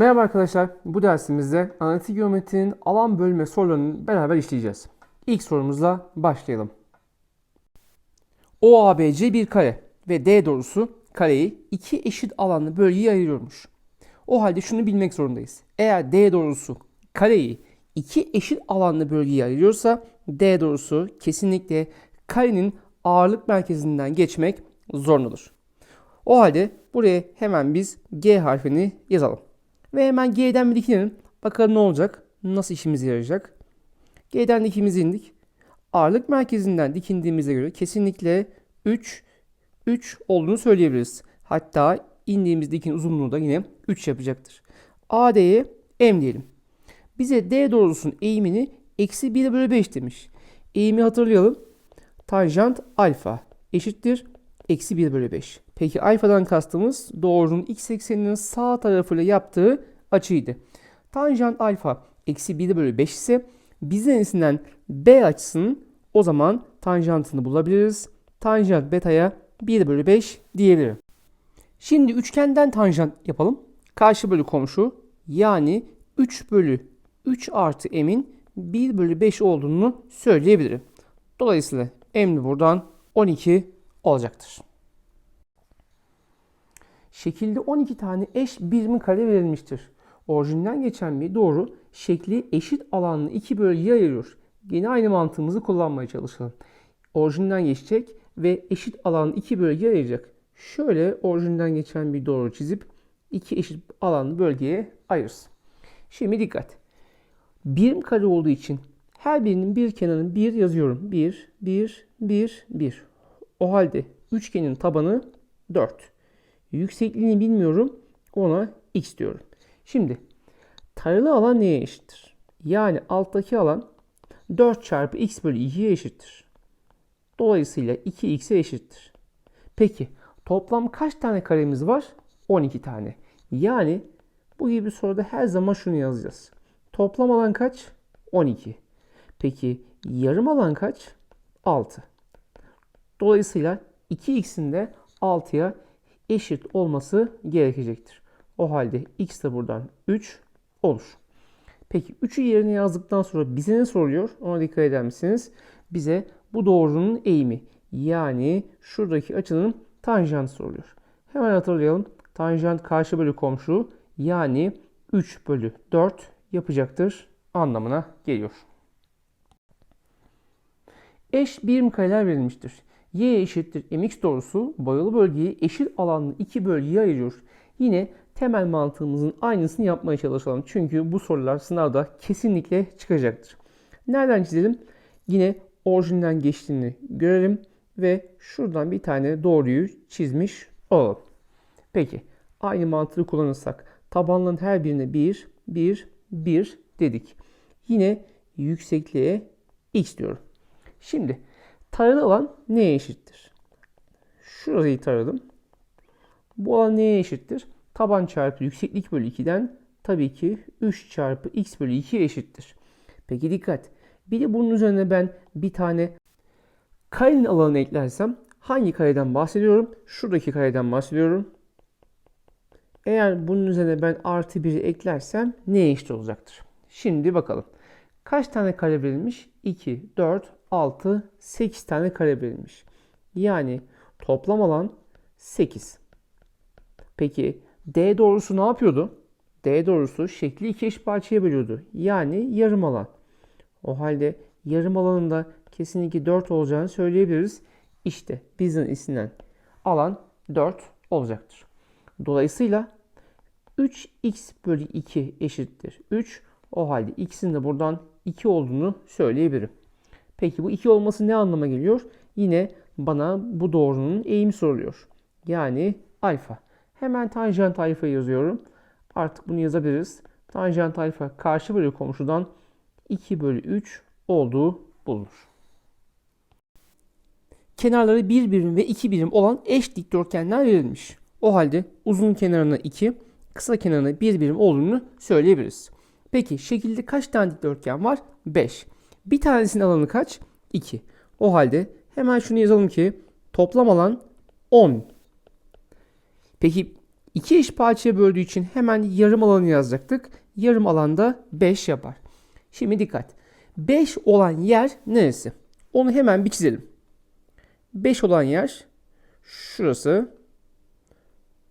Merhaba arkadaşlar. Bu dersimizde analitik geometrinin alan bölme sorularını beraber işleyeceğiz. İlk sorumuzla başlayalım. OABC bir kare ve D doğrusu kareyi iki eşit alanlı bölgeye ayırıyormuş. O halde şunu bilmek zorundayız. Eğer D doğrusu kareyi iki eşit alanlı bölgeye ayırıyorsa D doğrusu kesinlikle karenin ağırlık merkezinden geçmek zorundadır. O halde buraya hemen biz G harfini yazalım. Ve hemen G'den bir dikinelim. Bakalım ne olacak? Nasıl işimize yarayacak? G'den dikimizi indik. Ağırlık merkezinden dikindiğimize göre kesinlikle 3 3 olduğunu söyleyebiliriz. Hatta indiğimiz dikin uzunluğu da yine 3 yapacaktır. AD'ye M diyelim. Bize D doğrusunun eğimini eksi 1 bölü 5 demiş. Eğimi hatırlayalım. Tanjant alfa eşittir eksi 1 bölü 5. Peki alfadan kastımız doğrunun x ekseninin sağ tarafıyla yaptığı açıydı. Tanjant alfa eksi 1 bölü 5 ise bizden b açısının o zaman tanjantını bulabiliriz. Tanjant beta'ya 1 bölü 5 diyebilirim. Şimdi üçgenden tanjant yapalım. Karşı bölü komşu yani 3 bölü 3 artı m'in 1 bölü 5 olduğunu söyleyebilirim. Dolayısıyla m buradan 12 olacaktır. Şekilde 12 tane eş birimi kare verilmiştir. Orijinden geçen bir doğru şekli eşit alanlı iki bölgeye ayırıyor. Yine aynı mantığımızı kullanmaya çalışalım. Orijinden geçecek ve eşit alanlı iki bölgeye ayıracak. Şöyle orijinden geçen bir doğru çizip iki eşit alanlı bölgeye ayırırız. Şimdi dikkat. Birim kare olduğu için her birinin bir kenarını 1 yazıyorum. 1, 1, 1, 1. O halde üçgenin tabanı 4. Yüksekliğini bilmiyorum. Ona x diyorum. Şimdi taralı alan neye eşittir? Yani alttaki alan 4 çarpı x bölü 2'ye eşittir. Dolayısıyla 2x'e eşittir. Peki toplam kaç tane karemiz var? 12 tane. Yani bu gibi soruda her zaman şunu yazacağız. Toplam alan kaç? 12. Peki yarım alan kaç? 6. Dolayısıyla 2x'in de 6'ya eşit olması gerekecektir. O halde x de buradan 3 olur. Peki 3'ü yerine yazdıktan sonra bize ne soruyor? Ona dikkat eder misiniz? Bize bu doğrunun eğimi yani şuradaki açının tanjantı soruluyor. Hemen hatırlayalım. Tanjant karşı bölü komşu yani 3 bölü 4 yapacaktır anlamına geliyor. Eş birim kareler verilmiştir. Y eşittir mx doğrusu boyalı bölgeyi eşit alanlı iki bölgeye ayırıyor. Yine temel mantığımızın aynısını yapmaya çalışalım. Çünkü bu sorular sınavda kesinlikle çıkacaktır. Nereden çizelim? Yine orijinden geçtiğini görelim ve şuradan bir tane doğruyu çizmiş olalım. Peki aynı mantığı kullanırsak tabanların her birine 1, 1, 1 dedik. Yine yüksekliğe x diyorum. Şimdi taralı alan neye eşittir? Şurayı taradım. Bu alan neye eşittir? Taban çarpı yükseklik bölü 2'den tabii ki 3 çarpı x bölü 2 eşittir. Peki dikkat. Bir de bunun üzerine ben bir tane karenin alanını eklersem hangi kareden bahsediyorum? Şuradaki kareden bahsediyorum. Eğer bunun üzerine ben artı 1'i eklersem neye eşit olacaktır? Şimdi bakalım. Kaç tane kare verilmiş? 2, 4, 6, 8 tane kare verilmiş. Yani toplam alan 8. Peki D doğrusu ne yapıyordu? D doğrusu şekli iki eş parçaya bölüyordu. Yani yarım alan. O halde yarım alanında kesinlikle 4 olacağını söyleyebiliriz. İşte bizden istenen alan 4 olacaktır. Dolayısıyla 3x bölü 2 eşittir 3. O halde x'in de buradan 2 olduğunu söyleyebilirim. Peki bu 2 olması ne anlama geliyor? Yine bana bu doğrunun eğimi soruluyor. Yani alfa. Hemen tanjant alfa yazıyorum. Artık bunu yazabiliriz. Tanjant alfa karşı bölü komşudan 2 bölü 3 olduğu bulunur. Kenarları 1 birim ve 2 birim olan eş dikdörtgenler verilmiş. O halde uzun kenarına 2, kısa kenarına 1 birim olduğunu söyleyebiliriz. Peki şekilde kaç tane dikdörtgen var? 5. Bir tanesinin alanı kaç? 2. O halde hemen şunu yazalım ki toplam alan 10. Peki İki eş parçaya böldüğü için hemen yarım alanı yazacaktık. Yarım alanda 5 yapar. Şimdi dikkat. 5 olan yer neresi? Onu hemen bir çizelim. 5 olan yer şurası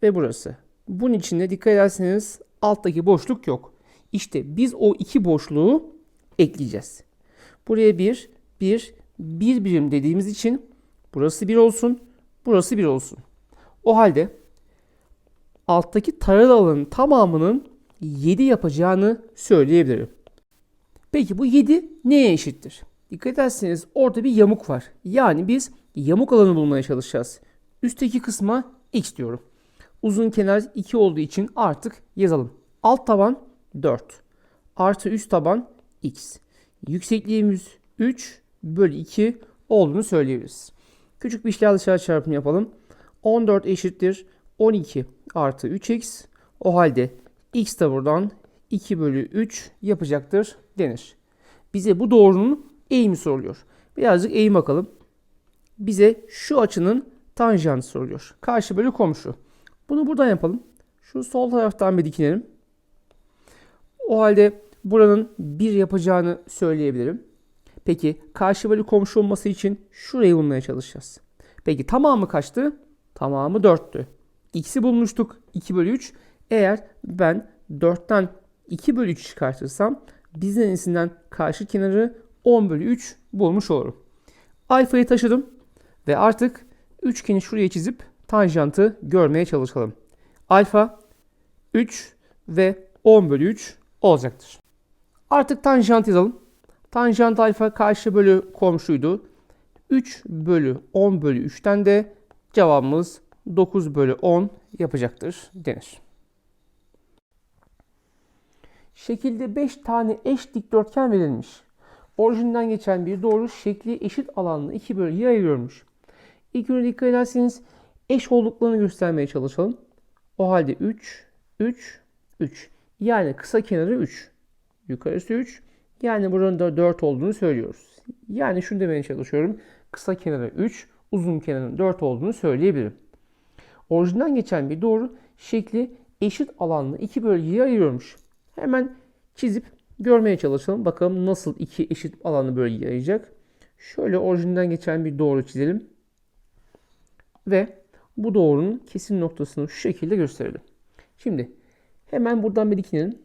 ve burası. Bunun içinde dikkat ederseniz alttaki boşluk yok. İşte biz o iki boşluğu ekleyeceğiz. Buraya 1, 1, 1 birim dediğimiz için burası 1 olsun, burası 1 olsun. O halde alttaki taralı alanın tamamının 7 yapacağını söyleyebilirim. Peki bu 7 neye eşittir? Dikkat ederseniz orada bir yamuk var. Yani biz yamuk alanı bulmaya çalışacağız. Üstteki kısma x diyorum. Uzun kenar 2 olduğu için artık yazalım. Alt taban 4 artı üst taban x. Yüksekliğimiz 3 bölü 2 olduğunu söyleyebiliriz. Küçük bir işler dışarı çarpımı yapalım. 14 eşittir 12 artı 3x. O halde x de buradan 2 bölü 3 yapacaktır denir. Bize bu doğrunun eğimi soruluyor. Birazcık eğim bakalım. Bize şu açının tanjantı soruluyor. Karşı bölü komşu. Bunu buradan yapalım. Şu sol taraftan bir dikinelim. O halde buranın 1 yapacağını söyleyebilirim. Peki karşı bölü komşu olması için şurayı bulmaya çalışacağız. Peki tamamı kaçtı? Tamamı 4'tü. X'i bulmuştuk. 2 bölü 3. Eğer ben 4'ten 2 bölü 3 çıkartırsam bizden karşı kenarı 10 bölü 3 bulmuş olurum. Alfayı taşıdım ve artık üçgeni şuraya çizip tanjantı görmeye çalışalım. Alfa 3 ve 10 bölü 3 olacaktır. Artık tanjant yazalım. Tanjant alfa karşı bölü komşuydu. 3 bölü 10 bölü 3'ten de cevabımız 9 bölü 10 yapacaktır denir. Şekilde 5 tane eş dikdörtgen verilmiş. Orijinden geçen bir doğru şekli eşit alanlı iki bölgeye ayırıyormuş. İlk önce dikkat ederseniz eş olduklarını göstermeye çalışalım. O halde 3, 3, 3. Yani kısa kenarı 3. Yukarısı 3. Yani buranın da 4 olduğunu söylüyoruz. Yani şunu demeye çalışıyorum. Kısa kenarı 3, uzun kenarın 4 olduğunu söyleyebilirim. Orijinden geçen bir doğru şekli eşit alanlı iki bölgeye ayırıyormuş. Hemen çizip görmeye çalışalım. Bakalım nasıl iki eşit alanlı bölgeye ayıracak. Şöyle orijinden geçen bir doğru çizelim. Ve bu doğrunun kesim noktasını şu şekilde gösterelim. Şimdi hemen buradan bir dikinelim.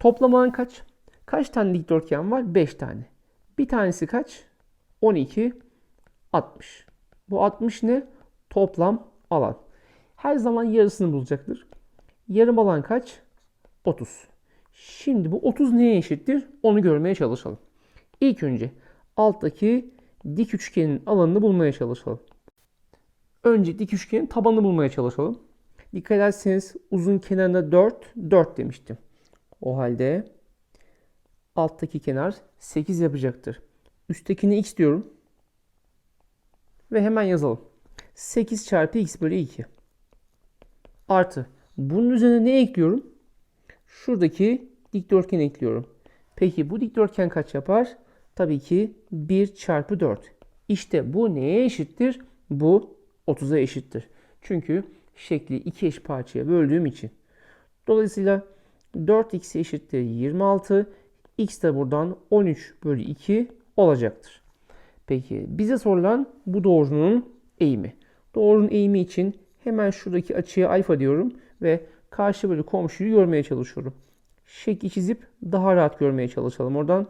Toplam alan kaç? Kaç tane dikdörtgen var? 5 tane. Bir tanesi kaç? 12, 60. Bu 60 ne? Toplam alan. Her zaman yarısını bulacaktır. Yarım alan kaç? 30. Şimdi bu 30 neye eşittir? Onu görmeye çalışalım. İlk önce alttaki dik üçgenin alanını bulmaya çalışalım. Önce dik üçgenin tabanını bulmaya çalışalım. Dikkat ederseniz uzun kenarında 4, 4 demiştim. O halde alttaki kenar 8 yapacaktır. Üsttekini x diyorum. Ve hemen yazalım. 8 çarpı x bölü 2. Artı. Bunun üzerine ne ekliyorum? Şuradaki dikdörtgen ekliyorum. Peki bu dikdörtgen kaç yapar? Tabii ki 1 çarpı 4. İşte bu neye eşittir? Bu 30'a eşittir. Çünkü şekli iki eş parçaya böldüğüm için. Dolayısıyla 4x eşittir 26. x de buradan 13 bölü 2 olacaktır. Peki bize sorulan bu doğrunun eğimi. Doğrunun eğimi için hemen şuradaki açıya alfa diyorum ve karşı bölü komşuyu görmeye çalışıyorum. Şekli çizip daha rahat görmeye çalışalım oradan.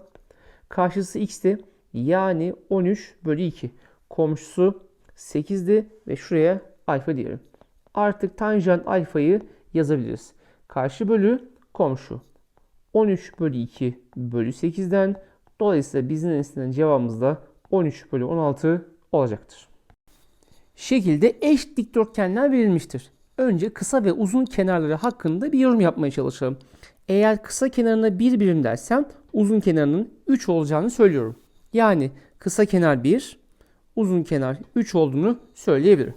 Karşısı x'ti. Yani 13 bölü 2. Komşusu 8'di ve şuraya alfa diyelim. Artık tanjant alfayı yazabiliriz. Karşı bölü komşu. 13 bölü 2 bölü 8'den dolayısıyla bizden istenen cevabımız da 13 bölü 16 olacaktır. Şekilde eş dikdörtgenler verilmiştir. Önce kısa ve uzun kenarları hakkında bir yorum yapmaya çalışalım. Eğer kısa kenarına 1 birim dersem uzun kenarının 3 olacağını söylüyorum. Yani kısa kenar 1, uzun kenar 3 olduğunu söyleyebilirim.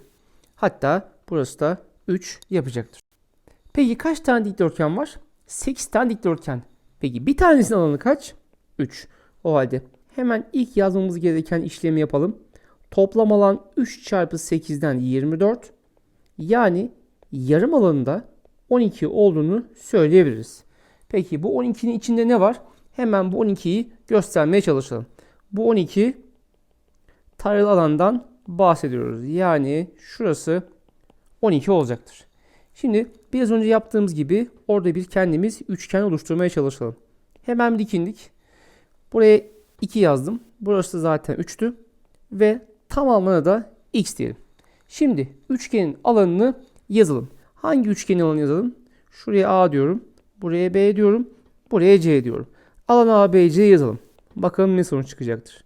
Hatta burası da 3 yapacaktır. Peki kaç tane dikdörtgen var? 8 tane dikdörtgen. Peki bir tanesinin alanı kaç? 3. O halde hemen ilk yazmamız gereken işlemi yapalım. Toplam alan 3 çarpı 8'den 24. Yani yarım alanında 12 olduğunu söyleyebiliriz. Peki bu 12'nin içinde ne var? Hemen bu 12'yi göstermeye çalışalım. Bu 12 taralı alandan bahsediyoruz. Yani şurası 12 olacaktır. Şimdi biraz önce yaptığımız gibi orada bir kendimiz üçgen oluşturmaya çalışalım. Hemen dikindik. Buraya 2 yazdım. Burası zaten 3'tü. Ve tamamına da x diyelim. Şimdi üçgenin alanını yazalım. Hangi üçgenin alanını yazalım? Şuraya A diyorum. Buraya B diyorum. Buraya C diyorum. Alan ABC yazalım. Bakalım ne sonuç çıkacaktır.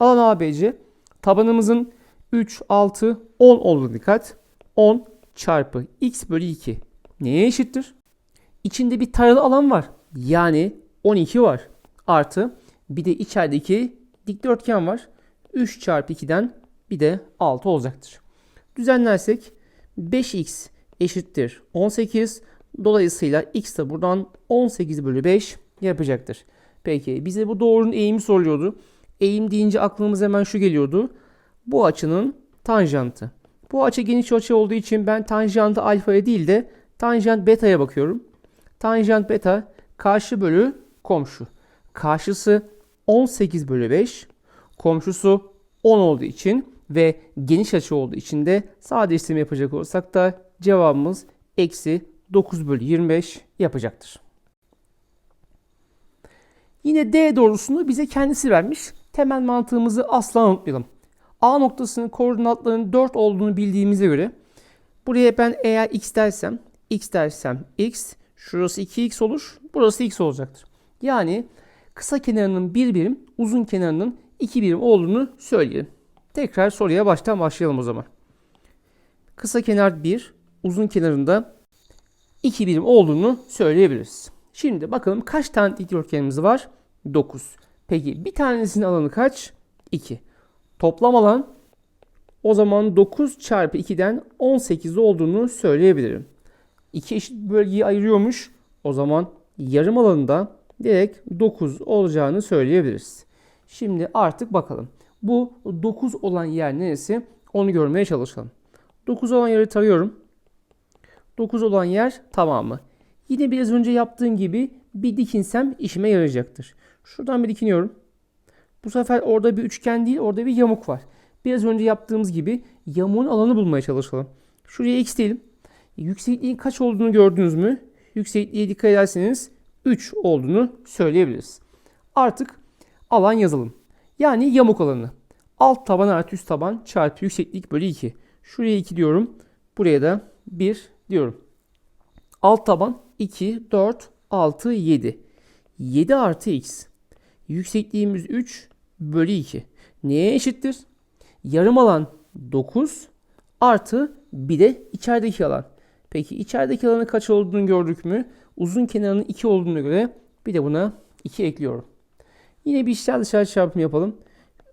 Alan ABC tabanımızın 3, 6, 10 olduğunu dikkat. 10 çarpı x bölü 2 neye eşittir? İçinde bir taralı alan var. Yani 12 var. Artı bir de içerideki dikdörtgen var. 3 çarpı 2'den bir de 6 olacaktır. Düzenlersek 5x eşittir 18. Dolayısıyla x de buradan 18 bölü 5 yapacaktır. Peki bize bu doğrunun eğimi soruyordu. Eğim deyince aklımıza hemen şu geliyordu. Bu açının tanjantı. Bu açı geniş açı olduğu için ben tanjantı alfaya değil de tanjant beta'ya bakıyorum. Tanjant beta karşı bölü komşu. Karşısı 18 bölü 5. Komşusu 10 olduğu için ve geniş açı olduğu için de sade işlem yapacak olursak da cevabımız eksi 9 bölü 25 yapacaktır. Yine D doğrusunu bize kendisi vermiş. Temel mantığımızı asla unutmayalım. A noktasının koordinatlarının 4 olduğunu bildiğimize göre buraya ben eğer x dersem, x dersem x, şurası 2x olur, burası x olacaktır. Yani kısa kenarının 1 birim, uzun kenarının 2 birim olduğunu söyleyelim. Tekrar soruya baştan başlayalım o zaman. Kısa kenar 1, uzun kenarında 2 birim olduğunu söyleyebiliriz. Şimdi bakalım kaç tane dikdörtgenimiz var? 9. Peki bir tanesinin alanı kaç? 2. Toplam alan o zaman 9 çarpı 2'den 18 olduğunu söyleyebilirim. İki eşit bölgeyi ayırıyormuş. O zaman yarım alanında direkt 9 olacağını söyleyebiliriz. Şimdi artık bakalım. Bu 9 olan yer neresi? Onu görmeye çalışalım. 9 olan yeri tarıyorum. 9 olan yer tamamı. Yine biraz önce yaptığım gibi bir dikinsem işime yarayacaktır. Şuradan bir dikiniyorum. Bu sefer orada bir üçgen değil orada bir yamuk var. Biraz önce yaptığımız gibi yamuğun alanı bulmaya çalışalım. Şuraya x diyelim. Yüksekliğin kaç olduğunu gördünüz mü? Yüksekliğe dikkat ederseniz 3 olduğunu söyleyebiliriz. Artık alan yazalım. Yani yamuk alanı. Alt taban artı üst taban çarpı yükseklik bölü 2. Şuraya 2 diyorum. Buraya da 1 diyorum. Alt taban 2, 4, 6, 7. 7 artı x. Yüksekliğimiz 3 bölü 2. Neye eşittir? Yarım alan 9 artı bir de içerideki alan. Peki içerideki alanın kaç olduğunu gördük mü? Uzun kenarının 2 olduğuna göre bir de buna 2 ekliyorum. Yine bir içler dışarı çarpımı yapalım.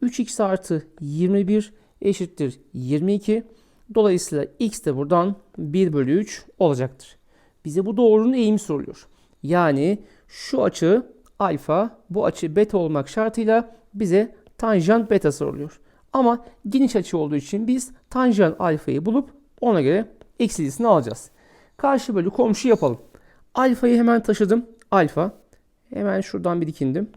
3x artı 21 eşittir 22. Dolayısıyla x de buradan 1 bölü 3 olacaktır. Bize bu doğrunun eğimi soruluyor. Yani şu açı alfa, bu açı beta olmak şartıyla bize tanjant beta soruluyor. Ama geniş açı olduğu için biz tanjant alfayı bulup ona göre eksilisini alacağız. Karşı bölü komşu yapalım. Alfayı hemen taşıdım. Alfa. Hemen şuradan bir dikindim.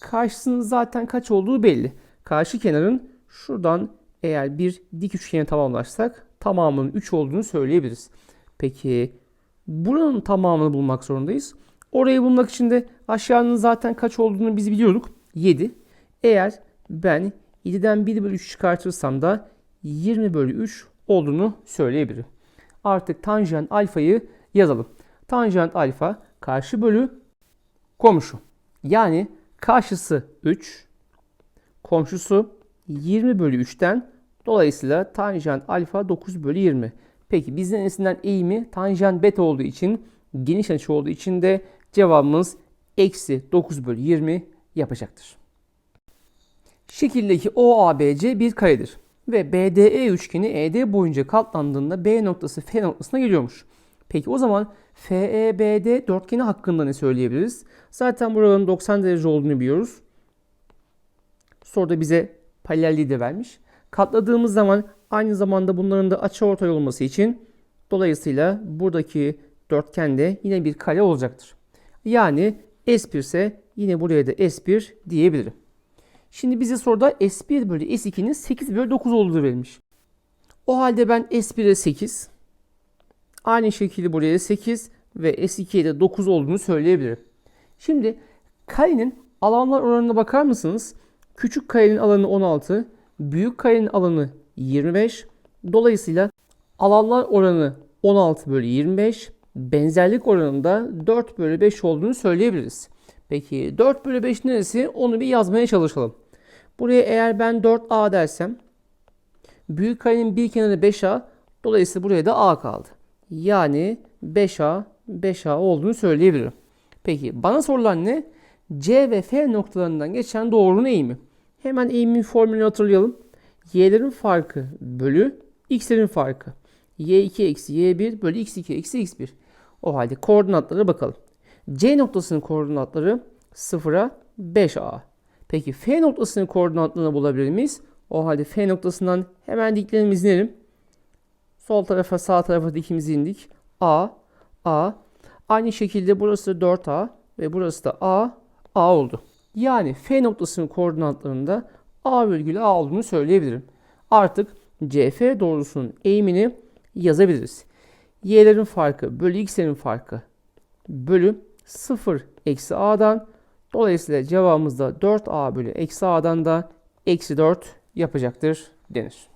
Karşısının zaten kaç olduğu belli. Karşı kenarın şuradan eğer bir dik üçgeni tamamlarsak tamamının 3 olduğunu söyleyebiliriz. Peki buranın tamamını bulmak zorundayız. Orayı bulmak için de aşağının zaten kaç olduğunu biz biliyorduk. 7. Eğer ben 7'den 1 bölü 3 çıkartırsam da 20 bölü 3 olduğunu söyleyebilirim. Artık tanjant alfayı yazalım. Tanjant alfa karşı bölü komşu. Yani karşısı 3, komşusu 20 bölü 3'ten dolayısıyla tanjant alfa 9 bölü 20. Peki bizden istenilen eğimi tanjant beta olduğu için geniş açı olduğu için de cevabımız eksi 9 bölü 20 yapacaktır. Şekildeki OABC bir karedir ve BDE üçgeni ED boyunca katlandığında B noktası F noktasına geliyormuş. Peki o zaman FEBD dörtgeni hakkında ne söyleyebiliriz? Zaten buranın 90 derece olduğunu biliyoruz. Soruda bize paralelliği de vermiş. Katladığımız zaman aynı zamanda bunların da açıortay olması için Dolayısıyla buradaki dörtgende yine bir kare olacaktır. Yani S1 ise yine buraya da S1 diyebilirim. Şimdi bize soruda S1 bölü S2'nin 8 bölü 9 olduğu verilmiş. O halde ben S1'e 8, aynı şekilde buraya 8 ve S2'ye de 9 olduğunu söyleyebilirim. Şimdi karenin alanlar oranına bakar mısınız? Küçük karenin alanı 16, büyük karenin alanı 25. Dolayısıyla alanlar oranı 16 bölü 25, benzerlik oranında 4 bölü 5 olduğunu söyleyebiliriz. Peki 4 bölü 5 neresi? Onu bir yazmaya çalışalım. Buraya eğer ben 4A dersem büyük karenin bir kenarı 5A dolayısıyla buraya da A kaldı. Yani 5A 5A olduğunu söyleyebilirim. Peki bana sorulan ne? C ve F noktalarından geçen doğrunun eğimi. Hemen eğimin formülünü hatırlayalım. Y'lerin farkı bölü X'lerin farkı. Y2 eksi Y1 bölü X2 eksi X1. O halde koordinatlara bakalım. C noktasının koordinatları 0'a 5A. Peki F noktasının koordinatlarını bulabilir miyiz? O halde F noktasından hemen diklerimizi inelim. Sol tarafa sağ tarafa dikimizi indik. A, A. Aynı şekilde burası 4A ve burası da A, A oldu. Yani F noktasının koordinatlarında A virgülü A olduğunu söyleyebilirim. Artık CF doğrusunun eğimini yazabiliriz. Y'lerin farkı bölü X'lerin farkı bölü 0 eksi A'dan dolayısıyla cevabımız da 4A bölü eksi A'dan da eksi 4 yapacaktır denir.